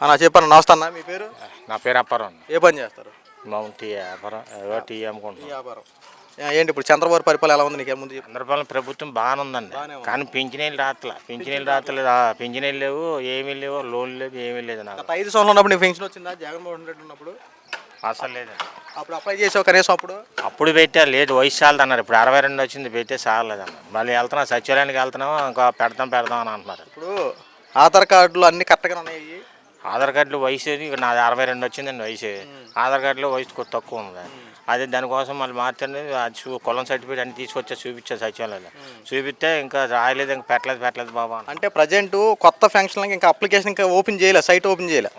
అన్న చెప్పాను నమస్తే అన్న మీ పేరు? నా పేరు అప్పారం ఏ పని చేస్తారు? మామూలు టీ వ్యాపారం ఏదో టీ అమ్ముకుంటున్నాం. వ్యాపారం. ఏంటి ఇప్పుడు చంద్రబాబు పరిపాలన ఎలా ఉంది? నీకే ముందు చెప్పు. ప్రభుత్వం బాగానే ఉందండి. కానీ పింఛనీళ్ళు రాట్లా పింఛనీళ్ళు రాట్లేదు పింఛనీళ్ళు లేవు ఏమీ లేవు లోన్ లేదు ఏమీ లేదు నాకు. గత ఐదు సంవత్సరాలు ఉన్నప్పుడు నీకు పెన్షన్ వచ్చిందా? జగన్మోహన్ రెడ్డి ఉన్నప్పుడు? అసలు లేదండి. అప్పుడు అప్లై చేసావు కనీసం అప్పుడు? అప్పుడు పెట్టా లేదు వయసు చాలదు అన్నారు. ఇప్పుడు అరవై రెండు వచ్చింది పెట్టే చాలలేదు అన్నారు. మళ్ళీ వెళ్తున్నాం సచివాలయానికి వెళ్తున్నాం ఇంకా పెడతాం పెడతాం అని అంటున్నారు. ఇప్పుడు ఆధార్ కార్డులు అన్ని కరెక్ట్గా ఉన్నాయి. ఆధార్ కార్డులో వయసు ఇక్కడ నాది అరవై రెండు వచ్చిందండి వయసు. ఆధార్ కార్డులో వయసు కొద్ది తక్కువ ఉంది. అదే దానికోసం మళ్ళీ మార్చండి అది కులం సర్టిఫికేట్ అన్ని తీసుకొచ్చా చూపించా సచివాలయంలో. చూపిస్తే ఇంకా రాయలేదు ఇంకా పెట్టలేదు పెట్టలేదు బాబా. అంటే ప్రజెంట్ కొత్త ఫంక్షన్లకి ఇంకా అప్లికేషన్ ఇంకా ఓపెన్ చేయలే సైట్ ఓపెన్ చేయలే.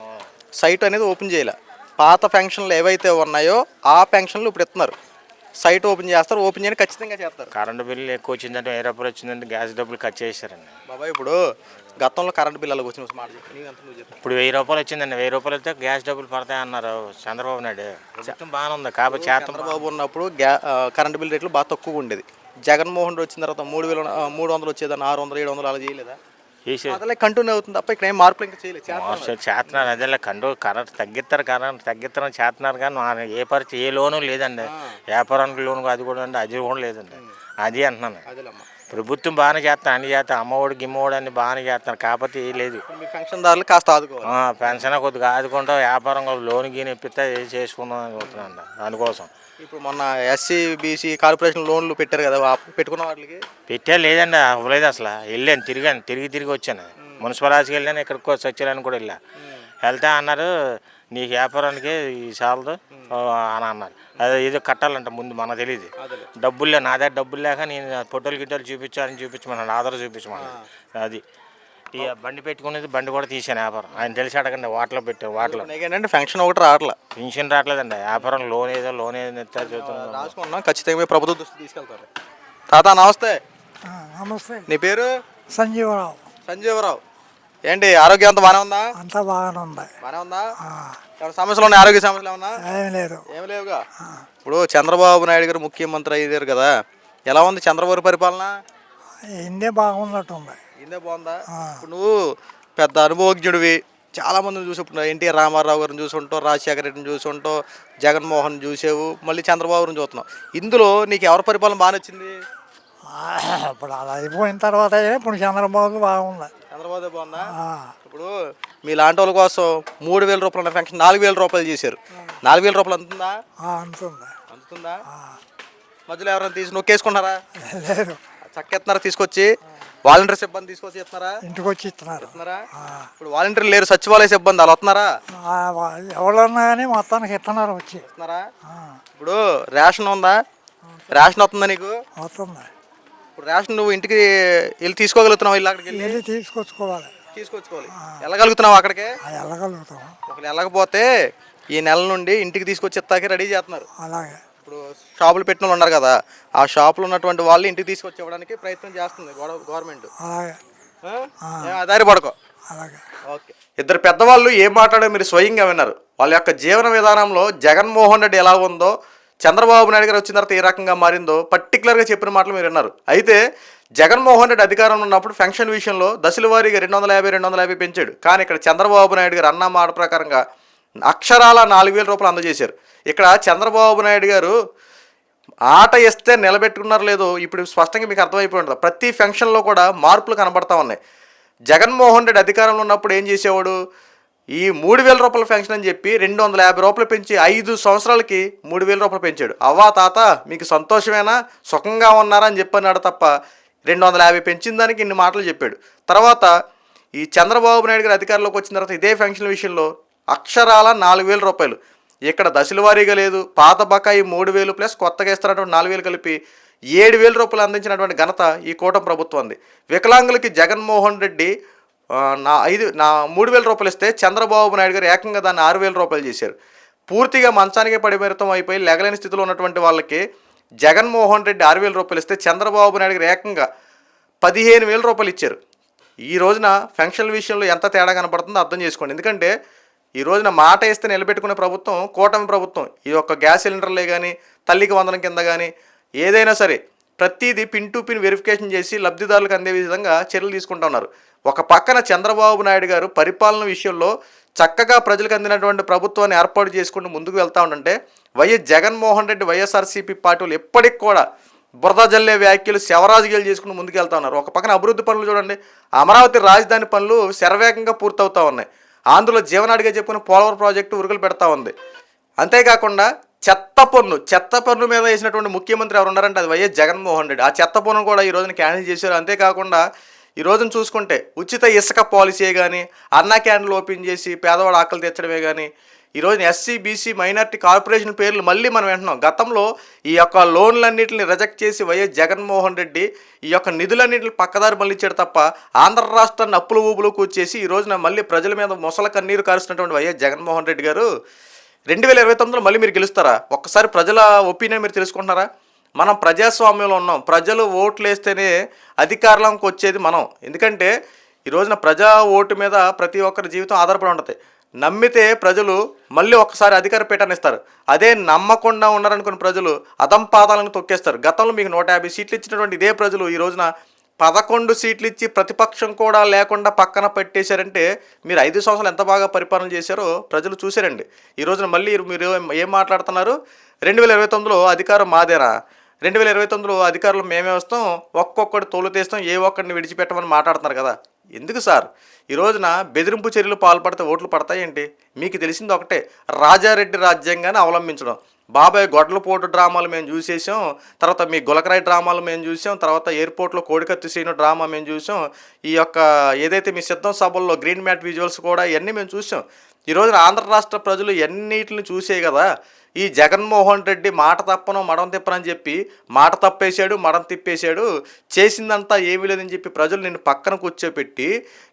సైట్ అనేది ఓపెన్ చేయలే. పాత పెన్షన్లు ఏవైతే ఉన్నాయో ఆ పెన్షన్లు ఇప్పుడు ఇస్తున్నారు. సైట్ ఓపెన్ చేస్తారు ఓపెన్ చేయని ఖచ్చితంగా చేస్తారు. కరెంటు బిల్లు ఎక్కువ వచ్చిందంటే వెయ్యి రూపాయలు వచ్చిందంటే గ్యాస్ డబ్బులు కట్ చేశారండి బాబాయ్ ఇప్పుడు గతంలో కరెంట్ బిల్లు వచ్చిన మాట చెప్పు. నీకు అంత నువ్వు చెప్పు. ఇప్పుడు వెయ్యి రూపాయలు వచ్చిందండి. వెయ్యి రూపాయలు అయితే గ్యాస్ డబ్బులు పడతాయి అన్నారు చంద్రబాబు నాయుడు. ప్రభుత్వం బాగానే ఉంది. కాబట్టి చంద్రబాబు ఉన్నప్పుడు గ్యా ఆ, కరెంట్ బిల్ రేట్లు బాగా తక్కువగా ఉండేది. జగన్మోహన్ రెడ్డి వచ్చిన తర్వాత మూడు వేలు ఆ, మూడు వందలు వచ్చేదాన్ని. ఆరు వందలు ఏడు వందలు అలా చేయలేదా? అదే కంటిన్యూ అవుతుంది తప్ప ఇక్కడ ఏం మార్పులు ఇంకా చేయలేదు. చేస్తున్నారు. అదే కండు కరెంట్ తగ్గిస్తారు కరెంట్ తగ్గిస్తారని చేస్తున్నారు కానీ ఏ పరిస్థితి ఏ లోను లేదండి. వ్యాపారానికి లోను అది కూడా అండి అది కూడా లేదండి. అది అంటున్నాను ప్రభుత్వం బాగానే చేస్తాను అన్ని చేస్తాను అమ్మఒడి గిమ్మఒడి అన్ని బాగానే చేస్తాను కాకపోతే ఏ లేదు. పెన్షన్దారులు కాస్త ఆదుకోవాలి. పెన్షన్ కొద్దిగా ఆదుకుంటా వ్యాపారం లోన్ గీని ఇప్పిస్తే చేసుకుందాం అనుకుంటున్నాను దానికోసం ఇప్పుడు మొన్న ఎస్సీ బీసీ కార్పొరేషన్ లోన్లు పెట్టారు కదా ఆ పెట్టుకున్న వాటికి? పెట్టే లేదండి అవ్వలేదు అసలు. వెళ్ళాను తిరిగాను తిరిగి తిరిగి వచ్చాను. మున్సిపల్ ఆఫీస్కి వెళ్ళాను ఇక్కడికి సచివాలయానికి కూడా వెళ్ళా. వెళ్తే అన్నారు నీ వ్యాపారానికి ఈ చాలదు ఓ, అని అన్నారు. అదే ఏదో కట్టాలంట ముందు మనకు తెలియదు. డబ్బులు లే నా దగ్గర డబ్బులు లేక నేను ఫోటోలు గిట్టలు చూపించాలని చూపించమన్నాడు ఆధార్ చూపించమన్నాడు. అది. ఈ బండి పెట్టుకునేది బండి కూడా తీసాను వ్యాపారం. ఆయన తెలిసి అడగండి వాటిలో పెట్టాను వాటిలో. నీకేంటంటే ఫంక్షన్ ఒకటి రావట్లా. పెన్షన్ రావట్లేదండి వ్యాపారం లోన్ ఏదో లోన్ ఏదో ఇస్తారు రాసుకున్నాం ఖచ్చితంగా మీ ప్రభుత్వ దృష్టి తీసుకెళ్తారు. తాత నమస్తే. నమస్తే. నీ పేరు? సంజీవరావు. సంజీవరావు. ఏంటి ఆరోగ్యం అంతా బాగానే ఉందా? అంతా బాగానే ఉంది. బాగానే ఉందా? ఏమైనా సమస్యలు ఉన్నాయి? ఆరోగ్య సమస్యలు ఏమన్నా ఏం లేదు. ఏం లేవుగా? ఇప్పుడు చంద్రబాబు నాయుడు గారు ముఖ్యమంత్రి అయ్యారు కదా ఎలా ఉంది చంద్రబాబు పరిపాలన? ఇందే బాగున్నట్టుంది. ఇందే బాగుందా? ఇప్పుడు నువ్వు పెద్ద అనుభవజ్ఞుడివి. చాలా మందిని చూసి ఎన్టీఆర్ రామారావు గారిని చూసుంటావు రాజశేఖర రెడ్డిని చూసుంటావు జగన్మోహన్ చూసావు మళ్ళీ చంద్రబాబుని చూస్తున్నావు. ఇందులో నీకు ఎవరి పరిపాలన బాగా నచ్చింది? ఇప్పుడు అది అయిపోయిన తర్వాత ఇప్పుడు చంద్రబాబు బాగుంది. చంద్రబాబు బాగుందా? ఇప్పుడు మీ లాంటి వాళ్ళ కోసం మూడు వేల రూపాయల ఫంక్షన్ నాలుగు వేల రూపాయలు చేశారు. నాలుగు వేల రూపాయలు అందుతుందా అంతుంది? అందుతుందా మధ్యలో ఎవరైనా తీసి నొక్కేసుకున్నారా? లేదు. చక్కెత్తున్నారా తీసుకొచ్చి? వాలంటీర్ సిబ్బంది తీసుకొచ్చి ఇస్తున్నారా? ఇంటికి వచ్చి ఇస్తున్నారు? ఇస్తున్నారా ఇప్పుడు వాలంటీర్లు లేరు సచివాలయ సిబ్బంది వాళ్ళు వస్తున్నారా? ఎవరున్నా కానీ మొత్తానికి ఇస్తున్నారు వచ్చి. వస్తున్నారా ఆ, ఇప్పుడు రేషన్ ఉందా? రేషన్ వస్తుందా నీకు? వస్తుంది. ఇప్పుడు రేషన్ నువ్వు ఇంటికి వెళ్ళి తీసుకోగలుగుతున్నావు ఇల్లు అక్కడికి వెళ్ళి? తీసుకొచ్చుకోవాలి. తీసుకొచ్చుకోవాలి. వెళ్ళగలుగుతున్నావు అక్కడికి? వెళ్ళగలుగుతాం. ఒకరు వెళ్ళకపోతే ఈ నెల నుండి ఇంటికి తీసుకొచ్చి ఇస్తాకి రెడీ చేస్తున్నారు. అలాగే. ఇప్పుడు షాపులు పెట్టిన వాళ్ళు ఉన్నారు కదా ఆ షాపులో ఉన్నటువంటి వాళ్ళు ఇంటికి తీసుకొచ్చి ఇవ్వడానికి ప్రయత్నం చేస్తుంది గవర్నమెంట్. అలాగే. దారి పడుకో. అలాగే. ఓకే. ఇద్దరు పెద్దవాళ్ళు ఏం మాట్లాడో మీరు స్వయంగా విన్నారు. వాళ్ళ యొక్క జీవన విధానంలో జగన్మోహన్ రెడ్డి ఎలా ఉందో చంద్రబాబు నాయుడు గారు వచ్చిన తర్వాత ఏ రకంగా మారిందో పర్టికులర్గా చెప్పిన మాటలు మీరు విన్నారు. అయితే జగన్మోహన్ రెడ్డి అధికారంలో ఉన్నప్పుడు పెన్షన్ విషయంలో దశల వారీగా రెండు వందల యాభై రెండు వందల యాభై పెంచాడు. కానీ ఇక్కడ చంద్రబాబు నాయుడు గారు అన్న మాట ప్రకారంగా అక్షరాల నాలుగు వేల రూపాయలు అందజేశారు. ఇక్కడ చంద్రబాబు నాయుడు గారు ఆట ఇస్తే నిలబెట్టుకున్నారు లేదో ఇప్పుడు స్పష్టంగా మీకు అర్థమైపోయి ఉంటుంది ప్రతి ఫంక్షన్లో కూడా మార్పులు కనబడతా ఉన్నాయి. జగన్మోహన్ రెడ్డి అధికారంలో ఉన్నప్పుడు ఏం చేసేవాడు? ఈ మూడు వేల రూపాయల ఫంక్షన్ అని చెప్పి రెండు వందల యాభై రూపాయలు పెంచి ఐదు సంవత్సరాలకి మూడు వేల రూపాయలు పెంచాడు. అవ్వా తాత మీకు సంతోషమేనా? సుఖంగా ఉన్నారా అని చెప్పన్నాడు తప్ప రెండు వందల యాభై పెంచిన దానికి ఇన్ని మాటలు చెప్పాడు. తర్వాత ఈ చంద్రబాబు నాయుడు గారు అధికారంలోకి వచ్చిన తర్వాత ఇదే ఫంక్షన్ విషయంలో అక్షరాల నాలుగు వేల రూపాయలు. ఇక్కడ దశల వారీగా లేదు. పాత బకాయి మూడు వేలు ప్లస్ కొత్తగా ఇస్తున్నటువంటి నాలుగు వేలు కలిపి ఏడు వేల రూపాయలు అందించినటువంటి ఘనత ఈ కూటమి ప్రభుత్వంది వికలాంగులకి జగన్మోహన్ రెడ్డి నా ఐదు నా మూడు వేల రూపాయలు ఇస్తే చంద్రబాబు నాయుడు గారు ఏకంగా దాన్ని ఆరు వేల రూపాయలు చేశారు. పూర్తిగా మంచానికే పడిమిరతం అయిపోయి లెగలేని స్థితిలో ఉన్నటువంటి వాళ్ళకి జగన్మోహన్ రెడ్డి ఆరు వేల రూపాయలు ఇస్తే చంద్రబాబు నాయుడు గారు ఏకంగా పదిహేను వేల రూపాయలు ఇచ్చారు. ఈ రోజున ఫంక్షన్ల విషయంలో ఎంత తేడా కనపడుతుందో అర్థం చేసుకోండి. ఎందుకంటే ఈ రోజున మాట ఇస్తే నిలబెట్టుకునే ప్రభుత్వం కూటమి ప్రభుత్వం ఈ యొక్క గ్యాస్ సిలిండర్లే కానీ తల్లికి వందనం కింద కానీ ఏదైనా సరే ప్రతిదీ పిన్ టు పిన్ వెరిఫికేషన్ చేసి లబ్ధిదారులకు అందే విధంగా చర్యలు తీసుకుంటా ఉన్నారు. ఒక పక్కన చంద్రబాబు నాయుడు గారు పరిపాలన విషయంలో చక్కగా ప్రజలకు అందినటువంటి ప్రభుత్వాన్ని ఏర్పాటు చేసుకుంటూ ముందుకు వెళ్తా ఉండంటే వైఎస్ జగన్మోహన్ రెడ్డి వైఎస్ఆర్సీపీ పార్టీలు ఎప్పటికి కూడా బురద జల్లే వ్యాఖ్యలు శవరాజకీయాలు చేసుకుని ముందుకు వెళ్తా ఉన్నారు. ఒక పక్కన అభివృద్ధి పనులు చూడండి. అమరావతి రాజధాని పనులు శరవేగంగా పూర్తవుతా ఉన్నాయి. ఆంధ్రలో జీవనాడిగా చెప్పుకుని పోలవరం ప్రాజెక్టు ఉరుకులు పెడతా ఉంది. అంతేకాకుండా చెత్త పన్ను చెత్త పన్ను మీద వేసినటువంటి ముఖ్యమంత్రి ఎవరు ఉన్నారంటే అది వైఎస్ జగన్మోహన్ రెడ్డి. ఆ చెత్త పన్ను కూడా ఈ రోజున క్యాన్సిల్ చేశారు. అంతేకాకుండా ఈ రోజున చూసుకుంటే ఉచిత ఇసుక పాలసీ కానీ అన్నా క్యాండిల్ ఓపెన్ చేసి పేదవాడు ఆకలి తెచ్చడమే కానీ ఈ రోజున ఎస్సీ బీసీ మైనార్టీ కార్పొరేషన్ పేర్లు మళ్ళీ మనం వింటున్నాం. గతంలో ఈ యొక్క లోన్లన్నింటిని రిజెక్ట్ చేసి వైఎస్ జగన్మోహన్ రెడ్డి ఈ యొక్క నిధులన్నింటిని పక్కదారి మళ్ళించాడు తప్ప ఆంధ్ర రాష్ట్రాన్ని అప్పులు ఊపులు కూర్చేసి ఈ రోజున మళ్ళీ ప్రజల మీద మొసల కన్నీరు కారుస్తున్నటువంటి వైఎస్ జగన్మోహన్ రెడ్డి గారు రెండు వేల ఇరవై తొమ్మిదిలో మళ్ళీ మీరు గెలుస్తారా? ఒక్కసారి ప్రజల ఒపీనియన్ మీరు తెలుసుకుంటున్నారా? మనం ప్రజాస్వామ్యంలో ఉన్నాం. ప్రజలు ఓట్లు వేస్తేనే అధికారంలోకి వచ్చేది మనం. ఎందుకంటే ఈ రోజున ప్రజా ఓటు మీద ప్రతి ఒక్కరి జీవితం ఆధారపడి ఉంటుంది. నమ్మితే ప్రజలు మళ్ళీ ఒక్కసారి అధికార పీఠాన్ని ఇస్తారు. అదే నమ్మకుండా ఉన్నారనుకున్న ప్రజలు అదంపాదాలను తొక్కేస్తారు. గతంలో మీకు నూట యాభై సీట్లు ఇచ్చినటువంటి ఇదే ప్రజలు ఈ రోజున పదకొండు సీట్లు ఇచ్చి ప్రతిపక్షం కూడా లేకుండా పక్కన పెట్టేశారంటే మీరు ఐదు సంవత్సరాలు ఎంత బాగా పరిపాలన చేశారో ప్రజలు చూశారండి. ఈ రోజున మళ్ళీ మీరు ఏం మాట్లాడుతున్నారు? రెండు వేల ఇరవై తొమ్మిదిలో అధికారం మాదేరా? రెండు వేల ఇరవై తొమ్మిదిలో అధికారులు మేమే వస్తాం ఒక్కొక్కటి తోలు తీస్తాం ఏ ఒక్కడిని విడిచిపెట్టమని మాట్లాడుతున్నారు కదా. ఎందుకు సార్? ఈ రోజున బెదిరింపు చర్యలు పాల్పడితే ఓట్లు పడతాయేంటి? మీకు తెలిసింది ఒకటే రాజారెడ్డి రాజ్యాంగాన్ని అవలంబించడం. బాబాయ్ గొడ్లపోటు డ్రామాలు మేము చూసేసాం తర్వాత మీ గులకరాయి డ్రామాలు మేము చూసాం తర్వాత ఎయిర్పోర్ట్లో కోడికత్తి సీను డ్రామా మేము చూసాం. ఈ యొక్క ఏదైతే మీ సిద్ధం సభల్లో గ్రీన్ మ్యాట్ విజువల్స్ కూడా ఇవన్నీ మేము చూసాం. ఈ రోజున ఆంధ్ర రాష్ట్ర ప్రజలు ఎన్నిటిని చూసే కదా ఈ జగన్మోహన్ రెడ్డి మాట తప్పను మడం తిప్పనని చెప్పి మాట తప్పేశాడు మడం తిప్పేశాడు చేసిందంతా ఏమీ లేదని చెప్పి ప్రజలు నిన్ను పక్కన కూర్చోపెట్టి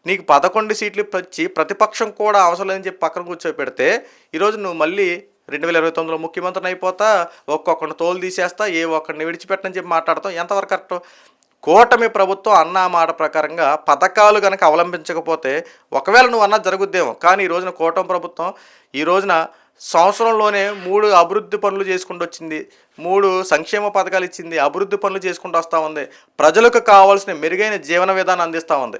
నీకు పదకొండు సీట్లు వచ్చి ప్రతిపక్షం కూడా అవసరం లేదని చెప్పి పక్కన కూర్చోపెడితే ఈరోజు నువ్వు మళ్ళీ రెండు వేల ఇరవై తొమ్మిదిలో ముఖ్యమంత్రిని అయిపోతా ఒక్కొక్కరిని తోలు తీసేస్తా ఏ ఒక్కరిని విడిచిపెట్టని చెప్పి మాట్లాడతాం. ఎంతవరకు కరెక్ట్? కూటమి ప్రభుత్వం అన్న మాట ప్రకారంగా పథకాలు కనుక అవలంబించకపోతే ఒకవేళ నువ్వు అన్నది జరుగుద్దేమో కానీ ఈ రోజున కూటమి ప్రభుత్వం ఈ రోజున సంవత్సరంలోనే మూడు అభివృద్ధి పనులు చేసుకుంటూ వచ్చింది. మూడు సంక్షేమ పథకాలు ఇచ్చింది. అభివృద్ధి పనులు చేసుకుంటూ వస్తూ ఉంది. ప్రజలకు కావాల్సిన మెరుగైన జీవన విధానం అందిస్తూ ఉంది.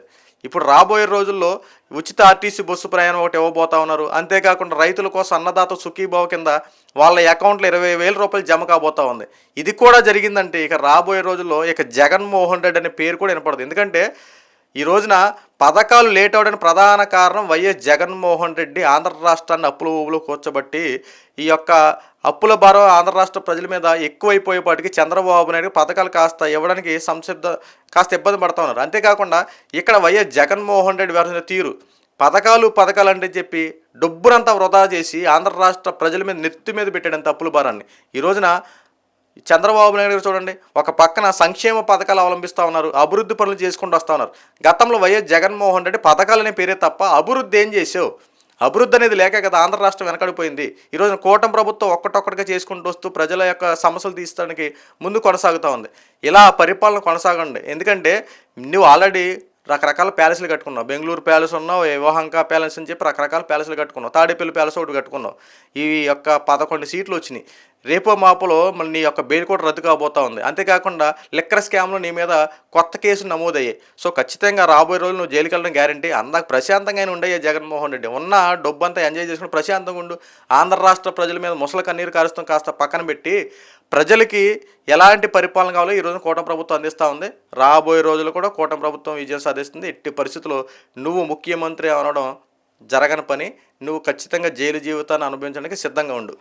ఇప్పుడు రాబోయే రోజుల్లో ఉచిత ఆర్టీసీ బస్సు ప్రయాణం ఒకటి ఇవ్వబోతా ఉన్నారు. అంతేకాకుండా రైతుల కోసం అన్నదాత సుఖీభావ కింద వాళ్ళ అకౌంట్లో ఇరవై వేల రూపాయలు జమ కాబోతా ఉంది. ఇది కూడా జరిగిందంటే ఇక రాబోయే రోజుల్లో ఇక జగన్మోహన్ రెడ్డి అనే పేరు కూడా వినపడదు. ఎందుకంటే ఈ రోజున పథకాలు లేట్ అవడానికి ప్రధాన కారణం వైఎస్ జగన్మోహన్ రెడ్డి ఆంధ్ర రాష్ట్రాన్ని అప్పుల ఊబులో కూర్చోబట్టి ఈ యొక్క అప్పుల భారం ఆంధ్ర రాష్ట్ర ప్రజల మీద ఎక్కువైపోయేపాటికి చంద్రబాబు నాయుడు పథకాలు కాస్త ఇవ్వడానికి సంసిద్ధ కాస్త ఇబ్బంది పడుతూ ఉన్నారు. అంతేకాకుండా ఇక్కడ వైఎస్ జగన్మోహన్ రెడ్డి వ్యవహరించిన తీరు. పథకాలు పథకాలు అంటే చెప్పి డబ్బునంతా వృధా చేసి ఆంధ్ర రాష్ట్ర ప్రజల మీద నెత్తి మీద పెట్టాడంత అప్పుల భారాన్ని. ఈ రోజున చంద్రబాబు నాయుడు గారు చూడండి ఒక పక్కన సంక్షేమ పథకాలు అవలంబిస్తూ ఉన్నారు అభివృద్ధి పనులు చేసుకుంటూ వస్తూ ఉన్నారు. గతంలో వైఎస్ జగన్మోహన్ రెడ్డి పథకాలనే పేరే తప్ప అభివృద్ధి ఏం చేసావు అభివృద్ధి అనేది లేక కదా ఆంధ్ర రాష్ట్రం వెనకడిపోయింది. ఈరోజు కూటమి ప్రభుత్వం ఒక్కటొక్కటిగా చేసుకుంటూ వస్తూ ప్రజల యొక్క సమస్యలు తీర్చడానికి ముందు కొనసాగుతూ ఉంది. ఇలా పరిపాలన కొనసాగండి. ఎందుకంటే నువ్వు ఆల్రెడీ రకరకాల ప్యాలెస్లు కట్టుకున్నావు. బెంగళూరు ప్యాలెస్ ఉన్నావు వివాహంక ప్యాలెస్ అని చెప్పి రకరకాల ప్యాలెస్లు కట్టుకున్నావు. తాడేపల్లి ప్యాలెస్ ఒకటి కట్టుకున్నావు. ఈ యొక్క పదకొండు సీట్లు వచ్చినాయి. రేపో మాపులో మళ్ళీ నీ యొక్క బెయిల్ కూడా రద్దు కాబోతా ఉంది. అంతేకాకుండా లిక్కర్ స్కామ్లో నీ మీద కొత్త కేసులు నమోదయ్యాయి. సో ఖచ్చితంగా రాబోయే రోజులు నువ్వు జైలుకి వెళ్ళడం గ్యారంటీ అందాక ప్రశాంతంగానే ఉండయ్యా జగన్మోహన్ రెడ్డి. ఉన్న డబ్బంతా ఎంజాయ్ చేసుకుని ప్రశాంతంగా ఉండు. ఆంధ్ర రాష్ట్ర ప్రజల మీద ముసల కన్నీరు కారుస్తాం కాస్త పక్కన పెట్టి ప్రజలకి ఎలాంటి పరిపాలన కావాలో ఈ రోజు కూటమి ప్రభుత్వం అందిస్తూ ఉంది. రాబోయే రోజులు కూడా కూటమి ప్రభుత్వం విజయం సాధిస్తుంది. ఎట్టి పరిస్థితుల్లో నువ్వు ముఖ్యమంత్రి అనడం జరగని పని. నువ్వు ఖచ్చితంగా జైలు జీవితాన్ని అనుభవించడానికి సిద్ధంగా ఉండు.